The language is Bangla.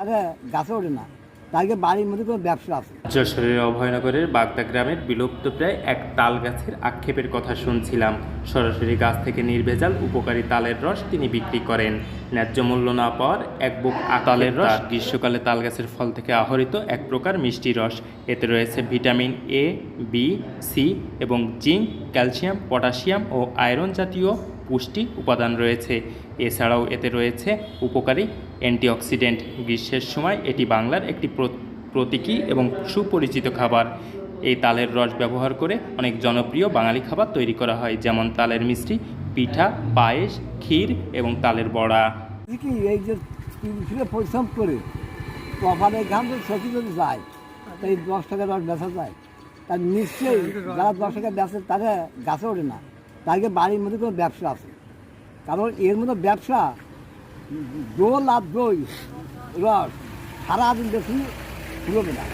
আরে গাছে ওঠে না। তাকে বাড়ির মধ্যে কোনো ব্যবসা আছে। যশোরের অভয়নগরের বাগদা গ্রামের বিলুপ্তপ্রায় এক তাল গাছের আক্ষেপের কথা শুনছিলাম। সরাসরি গাছ থেকে নির্ভেজাল উপকারী তালের রস তিনি বিক্রি করেন। ন্যায্য মূল্য না পাওয়ার এক বুক আতালের রস গ্রীষ্মকালে তাল গাছের ফল থেকে আহরিত এক প্রকার মিষ্টি রস। এতে রয়েছে ভিটামিন এ বি সি এবং জিঙ্ক ক্যালসিয়াম পটাশিয়াম ও আয়রন জাতীয় পুষ্টি উপাদান রয়েছে। এছাড়াও এতে রয়েছে উপকারী অ্যান্টিঅক্সিডেন্ট। গ্রীষ্মের সময় এটি বাংলার একটি প্র- প্রতীকী এবং সুপরিচিত খাবার। এই তালের রস ব্যবহার করে অনেক জনপ্রিয় বাঙালি খাবার তৈরি করা হয়, যেমন তালের মিষ্টি, পিঠা, পায়েস, ক্ষীর এবং তালের বড়া। পরিশ্রম করে যায় তাই দশ টাকা রস যায়। তার নিশ্চয়ই যারা দশ টাকা বেচে তাদের গাছে ওঠে না। তাকে বাড়ির মধ্যে কোনো ব্যবসা আছে। কারণ এর মধ্যে ব্যবসা, দোল আর দই, রস, সারাদিন বেশি ফুলবে না।